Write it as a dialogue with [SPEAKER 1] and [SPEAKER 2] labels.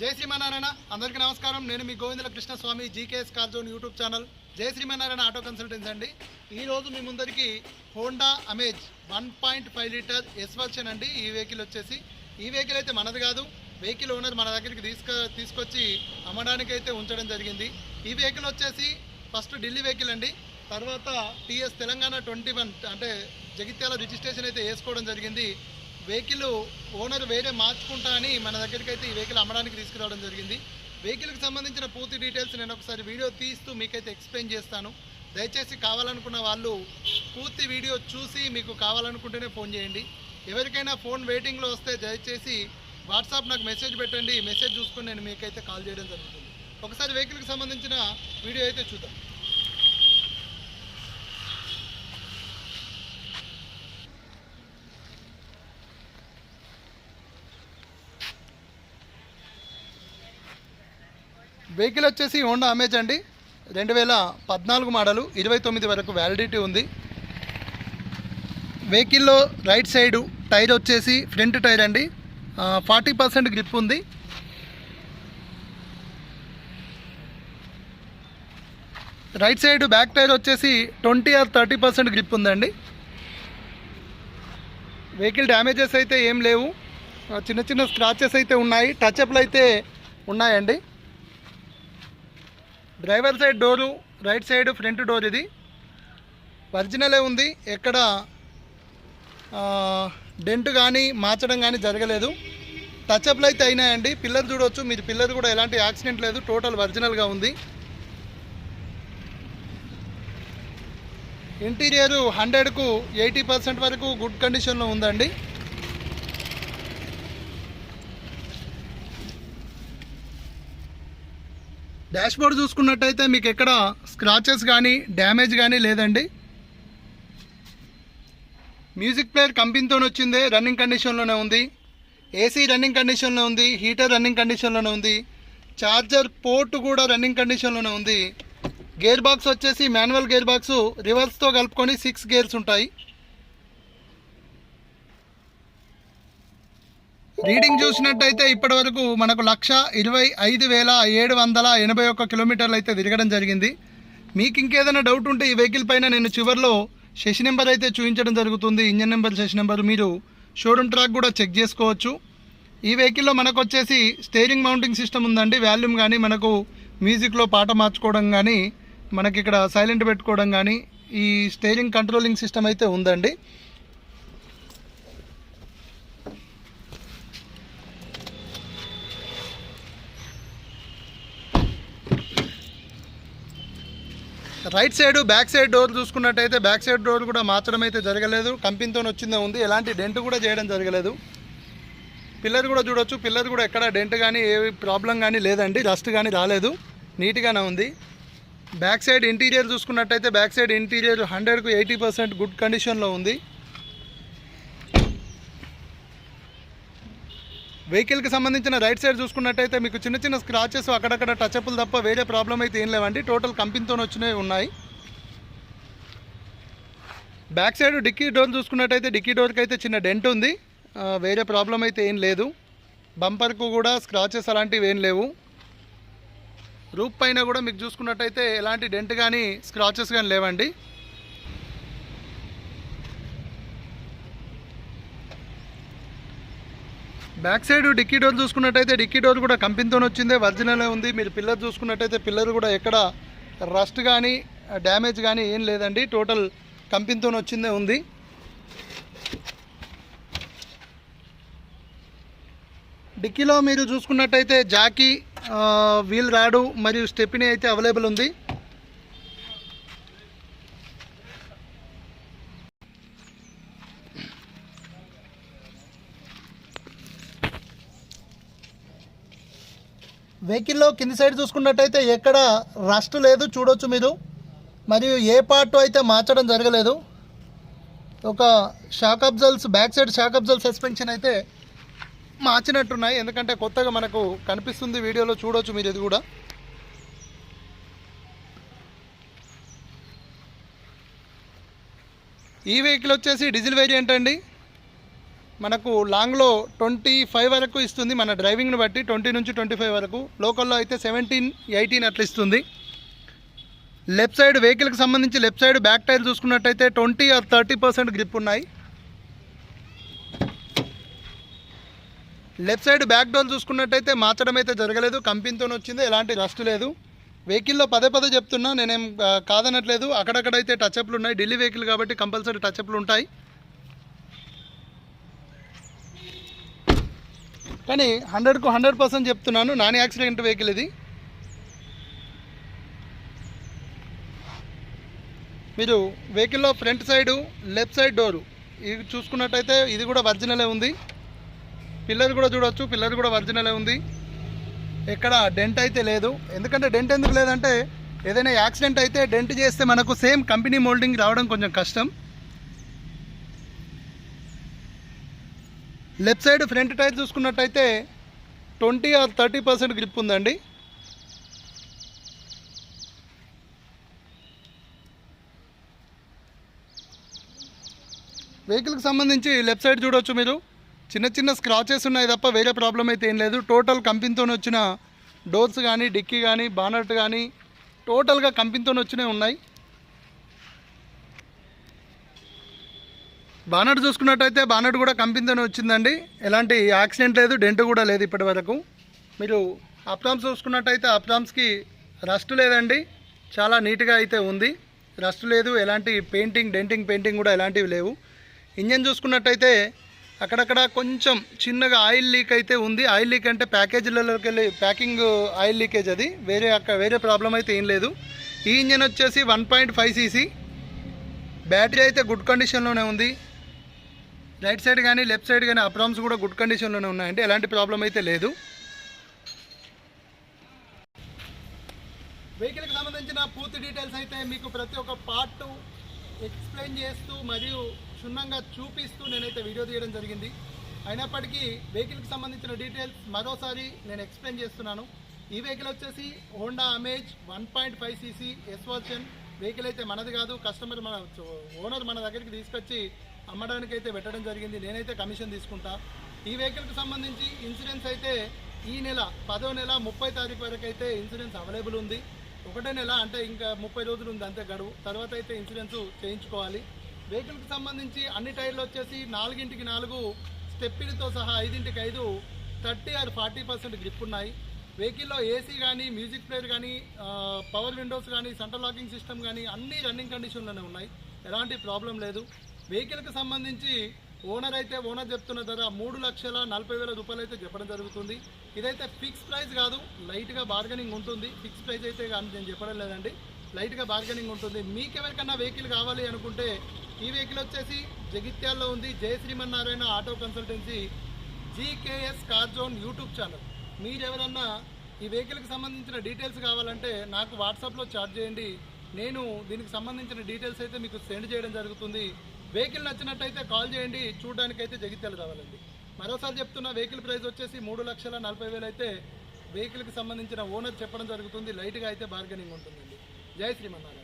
[SPEAKER 1] జై శ్రీమన్నారాయణ. అందరికీ నమస్కారం. నేను మీ Govindala Krishna Swamy GKS car zone YouTube channel. జై శ్రీమన్నారాయణ ఆటో కన్సల్టెన్స్ అండి. ఈ రోజు మీ ముందరికి Honda Amaze one point five litre S version అండి. ఈ వెహికల్ వచ్చేసి. ఈ వెహికల్ అయితే మనది కాదు. వెహికల్ ఓనర్ మన దగ్గరికి తీసుక తీసుకొచ్చి అమ్మడానికి అయితే ఉంచడం జరిగింది. ఈ వెహికల్ వచ్చేసి ఫస్ట్ ఢిల్లీ వెహికల్ అండి. తర్వాత టీఎస్ తెలంగాణ ట్వంటీ వన్ అంటే జగిత్యాల రిజిస్ట్రేషన్ అయితే వేసుకోవడం జరిగింది. వెహికల్ ఓనర్ వేరే మార్చుకుంటా అని మన దగ్గరికి అయితే ఈ వెహికల్ అమ్మడానికి తీసుకురావడం జరిగింది. వెహికల్కి సంబంధించిన పూర్తి డీటెయిల్స్ నేను ఒకసారి వీడియో తీస్తూ మీకైతే ఎక్స్ప్లెయిన్ చేస్తాను. దయచేసి కావాలనుకున్న వాళ్ళు పూర్తి వీడియో చూసి మీకు కావాలనుకుంటేనే ఫోన్ చేయండి. ఎవరికైనా ఫోన్ వెయిటింగ్లో వస్తే దయచేసి వాట్సాప్ నాకు మెసేజ్ పెట్టండి. మెసేజ్ చూసుకొని నేను మీకైతే కాల్ చేయడం జరుగుతుంది. ఒకసారి వెహికల్కి సంబంధించిన వీడియో అయితే చూద్దాం. వెహికల్ వచ్చేసి హోండా అమేజ్ అండి. రెండు వేల పద్నాలుగు మోడలు ఇరవై తొమ్మిది వరకు వ్యాలిడిటీ ఉంది. వెహికల్లో రైట్ సైడు టైర్ వచ్చేసి ఫ్రంట్ టైర్ అండి. ఫార్టీ పర్సెంట్ గ్రిప్ ఉంది. రైట్ సైడ్ బ్యాక్ టైర్ వచ్చేసి twenty or thirty percent grip ఉందండి. వెహికల్ డ్యామేజెస్ అయితే ఏం లేవు. చిన్న చిన్న స్క్రాచెస్ అయితే ఉన్నాయి. టచ్అప్లు అయితే ఉన్నాయండి. Driver side door right side front door ఇది. ఒరిజినలే ఉంది. ఎక్కడ డెంట్ కానీ మార్చడం కానీ జరగలేదు. టచ్అప్లు అయితే అయినాయండి. పిల్లర్ చూడవచ్చు మీరు పిల్లర్ కూడా ఎలాంటి యాక్సిడెంట్ లేదు. టోటల్ ఒరిజినల్గా ఉంది. ఇంటీరియర్ హండ్రెడ్కు ఎయిటీ పర్సెంట్ వరకు గుడ్ కండిషన్లో ఉందండి. బోర్డ్ చూసుకున్నట్టయితే మీకు ఎక్కడ స్క్రాచెస్ కానీ డ్యామేజ్ కానీ లేదండి. మ్యూజిక్ ప్లేయర్ కంపెనీతో వచ్చిందే రన్నింగ్ కండిషన్లోనే ఉంది. ఏసీ రన్నింగ్ కండిషన్లో ఉంది హీటర్ రన్నింగ్ కండిషన్లోనే ఉంది. చార్జర్ పోర్ట్ కూడా రన్నింగ్ కండిషన్లోనే ఉంది. గేర్ బాక్స్ వచ్చేసి మాన్యువల్ గేర్ బాక్స్ రివర్స్తో కలుపుకొని సిక్స్ గేర్స్ ఉంటాయి. రీడింగ్ చూసినట్టయితే ఇప్పటి వరకు మనకు లక్ష ఇరవై ఐదు వేల ఏడు వందల ఎనభై ఒక్క కిలోమీటర్లు అయితే తిరగడం జరిగింది. మీకు ఇంకేదైనా డౌట్ ఉంటే ఈ వెహికల్ పైన నేను చివరిలో సెషన్ నెంబర్ అయితే చూపించడం జరుగుతుంది. ఇంజన్ నెంబర్ సెషన్ నెంబర్ మీరు షోరూమ్ ట్రాక్ కూడా చెక్ చేసుకోవచ్చు. ఈ వెహికల్లో మనకు వచ్చేసి స్టేరింగ్ మౌంటింగ్ సిస్టమ్ ఉందండి. వాల్యూమ్ కానీ మనకు మ్యూజిక్లో పాట మార్చుకోవడం కానీ మనకి ఇక్కడ సైలెంట్ పెట్టుకోవడం కానీ ఈ స్టేరింగ్ కంట్రోలింగ్ సిస్టమ్ అయితే ఉందండి. Right side back side door చూసుకున్నట్టయితే బ్యాక్ సైడ్ డోర్ కూడా మార్చడం అయితే జరగలేదు. కంపెనీతో వచ్చిందే ఉంది. ఎలాంటి డెంట్ కూడా చేయడం జరగలేదు. పిల్లర్ కూడా చూడొచ్చు. పిల్లర్ కూడా ఎక్కడ డెంట్ కానీ ఏ ప్రాబ్లం కానీ లేదండి. రస్ట్ కానీ రాలేదు. నీట్గానే ఉంది. బ్యాక్ సైడ్ ఇంటీరియర్ చూసుకున్నట్టయితే బ్యాక్ సైడ్ ఇంటీరియర్ హండ్రెడ్కు ఎయిటీ పర్సెంట్ గుడ్ కండిషన్లో ఉంది. వెహికల్కి సంబంధించిన రైట్ సైడ్ చూసుకున్నట్టయితే మీకు చిన్న చిన్న స్క్రాచెస్ అక్కడక్కడ టచ్అప్లు తప్ప వేరే ప్రాబ్లం అయితే ఏం లేవండి. టోటల్ కంపెనీతో వచ్చినవి ఉన్నాయి. బ్యాక్ సైడ్ డిక్కీ డోర్ చూసుకున్నట్టయితే డిక్కీ డోర్కి అయితే చిన్న డెంట్ ఉంది. వేరే ప్రాబ్లం అయితే ఏం లేదు. బంపర్కు కూడా స్క్రాచెస్ అలాంటివి ఏం లేవు. రూప్ పైన కూడా మీకు చూసుకున్నట్టయితే ఎలాంటి డెంట్ కానీ స్క్రాచెస్ కానీ లేవండి. బ్యాక్ సైడ్ డిక్కీ డోర్ చూసుకున్నట్టయితే డిక్కీ డోర్ కూడా కంపెనీతో వచ్చిందే ఒరిజినలే ఉంది. మీరు పిల్లర్ చూసుకున్నట్టయితే పిల్లర్ కూడా ఎక్కడ రస్ట్ కానీ డ్యామేజ్ కానీ ఏం లేదండి. టోటల్ కంపెనీతో వచ్చిందే ఉంది. డిక్కీలో మీరు చూసుకున్నట్టయితే జాకీ వీల్ రాడు మరియు స్టెప్ని అయితే అవైలబుల్ ఉంది. వెహికల్లో కింది సైడ్ చూసుకున్నట్టయితే ఎక్కడ రస్ట్ లేదు చూడొచ్చు మీరు. మరియు ఏ పార్ట్ అయితే మార్చడం జరగలేదు ఒక shock absorbers back side shock absorber suspension అయితే మార్చినట్టున్నాయి. ఎందుకంటే కొత్తగా మనకు కనిపిస్తుంది వీడియోలో చూడొచ్చు మీరు ఇది కూడా. ఈ వెహికల్ వచ్చేసి డీజిల్ వేరియంట్ అండి. మనకు లాంగ్లో ట్వంటీ ఫైవ్ వరకు ఇస్తుంది. మన డ్రైవింగ్ని బట్టి ట్వంటీ నుంచి ట్వంటీ ఫైవ్ వరకు. లోకల్లో అయితే సెవెంటీన్ ఎయిటీన్ అట్లా ఇస్తుంది. లెఫ్ట్ సైడ్ వెహికల్కి సంబంధించి లెఫ్ట్ సైడ్ బ్యాక్ టైర్ చూసుకున్నట్టయితే twenty or thirty percent grip ఉన్నాయి. లెఫ్ట్ సైడ్ బ్యాక్ డోర్ చూసుకున్నట్టయితే మార్చడం అయితే జరగలేదు. కంపెనీతో వచ్చింది. ఎలాంటి రస్ట్ లేదు. వెహికల్లో పదే పదే చెప్తున్నా. నేనేం కాదనట్లేదు. అక్కడక్కడైతే టచ్అప్లు ఉన్నాయి. ఢిల్లీ వెహికల్ కాబట్టి కంపల్సరీ టచ్అప్లు ఉంటాయి. కానీ హండ్రెడ్కు హండ్రెడ్ పర్సెంట్ చెప్తున్నాను. నాన్ యాక్సిడెంట్ వెహికల్ ఇది. మీరు వెహికల్లో front side left side door. ఇది చూసుకున్నట్టయితే ఇది కూడా ఒరిజినలే ఉంది. పిల్లర్ కూడా చూడొచ్చు పిల్లర్ కూడా ఒరిజినలే ఉంది. ఎక్కడ డెంట్ అయితే లేదు. ఎందుకంటే డెంట్ ఎందుకు లేదంటే ఏదైనా యాక్సిడెంట్ అయితే డెంట్ చేస్తే మనకు సేమ్ కంపెనీ మోల్డింగ్ రావడం కొంచెం కష్టం. లెఫ్ట్ సైడ్ ఫ్రంట్ టైర్ చూసుకున్నట్టయితే twenty or thirty percent grip ఉందండి. వెహికల్కి సంబంధించి లెఫ్ట్ సైడ్ చూడొచ్చు మీరు. చిన్న చిన్న స్క్రాచెస్ ఉన్నాయి తప్ప వేరే ప్రాబ్లం అయితే ఏం లేదు. టోటల్ కంపెనీతో వచ్చిన డోర్స్ కానీ డిక్కీ కానీ బానట్ కానీ టోటల్గా కంపెనీతో వచ్చినవి ఉన్నాయి. బానట్ చూసుకున్నట్టయితే బానట్ కూడా కంపెనీతోనే వచ్చిందండి. ఎలాంటి యాక్సిడెంట్ లేదు డెంట్ కూడా లేదు ఇప్పటి వరకు. మీరు అప్రామ్స్ చూసుకున్నట్టయితే అప్రామ్స్కి రస్ట్ లేదండి. చాలా నీట్గా అయితే ఉంది. రస్ట్ లేదు ఎలాంటి పెయింటింగ్ డెంటింగ్ పెయింటింగ్ కూడా ఎలాంటివి లేవు. ఇంజన్ చూసుకున్నట్టయితే అక్కడక్కడ కొంచెం చిన్నగా ఆయిల్ లీక్ అయితే ఉంది. ఆయిల్ లీక్ అంటే ప్యాకేజీలలోకి వెళ్ళి ప్యాకింగ్ ఆయిల్ లీకేజ్ అది. వేరే అక్కడ వేరే ప్రాబ్లం అయితే ఏం లేదు. ఈ ఇంజన్ వచ్చేసి one point five CC. Battery అయితే గుడ్ కండిషన్లోనే ఉంది. రైట్ సైడ్ కానీ లెఫ్ట్ సైడ్ కానీ అప్రామ్స్ కూడా గుడ్ కండిషన్లోనే ఉన్నాయండి ఎలాంటి ప్రాబ్లం అయితే లేదు. వెహికల్కి సంబంధించిన పూర్తి డీటెయిల్స్ అయితే మీకు ప్రతి ఒక్క పార్ట్ ఎక్స్ప్లెయిన్ చేస్తూ మరియు క్షుణ్ణంగా చూపిస్తూ నేనైతే వీడియో తీయడం జరిగింది. అయినప్పటికీ వెహికల్కి సంబంధించిన డీటెయిల్స్ మరోసారి నేను ఎక్స్ప్లెయిన్ చేస్తున్నాను. ఈ వెహికల్ వచ్చేసి Honda Amaze one point five CC S version vehicle అయితే మనది కాదు కస్టమర్ మన ఓనర్ మన దగ్గరికి తీసుకొచ్చి అమ్మడానికి అయితే పెట్టడం జరిగింది. నేనైతే కమిషన్ తీసుకుంటా. ఈ వెహికల్కి సంబంధించి ఇన్సూరెన్స్ అయితే ఈ నెల పదో నెల ముప్పై తారీఖు వరకు అయితే ఇన్సూరెన్స్ అవైలబుల్ ఉంది. ఒకటే నెల అంటే ఇంకా ముప్పై రోజులు ఉంది అంతే గడువు. తర్వాత అయితే ఇన్సూరెన్స్ చేయించుకోవాలి. వెహికల్కి సంబంధించి అన్ని టైర్లు వచ్చేసి నాలుగింటికి నాలుగు స్టెప్పిడితో సహా ఐదింటికి ఐదు thirty or forty percent grip ఉన్నాయి. వెహికల్లో ఏసీ కానీ మ్యూజిక్ ప్లేయర్ కానీ పవర్ విండోస్ కానీ సెంటర్ లాకింగ్ సిస్టమ్ కానీ అన్ని రన్నింగ్ కండిషన్లోనే ఉన్నాయి. ఎలాంటి ప్రాబ్లం లేదు. వెహికల్కి సంబంధించి ఓనర్ అయితే ఓనర్ చెప్తున్న ధర మూడు లక్షల నలభై వేల రూపాయలు అయితే చెప్పడం జరుగుతుంది. ఇదైతే ఫిక్స్ ప్రైస్ కాదు లైట్గా బార్గెనింగ్ ఉంటుంది. ఫిక్స్ ప్రైస్ అయితే కానీ నేను చెప్పడం లేదండి. లైట్గా బార్గెనింగ్ ఉంటుంది. మీకు ఎవరికన్నా వెహికల్ కావాలి అనుకుంటే ఈ వెహికల్ వచ్చేసి జగిత్యాల్లో ఉంది. Jaya Srimannarayana auto consultancy GKS car zone YouTube channel. మీరు ఎవరన్నా ఈ వెహికల్కి సంబంధించిన డీటెయిల్స్ కావాలంటే నాకు వాట్సాప్లో చాట్ చేయండి. నేను దీనికి సంబంధించిన డీటెయిల్స్ అయితే మీకు సెండ్ చేయడం జరుగుతుంది. వెహికల్ నచ్చినట్టయితే కాల్ చేయండి. చూడడానికి అయితే జగిత్యాలు రావాలండి. మరోసారి చెప్తున్న వెహికల్ ప్రైస్ వచ్చేసి మూడు లక్షల నలభై వేలు అయితే వెహికల్కి సంబంధించిన ఓనర్ చెప్పడం జరుగుతుంది. లైట్గా అయితే బార్గెనింగ్ ఉంటుందండి. జై శ్రీమన్నారాయణ.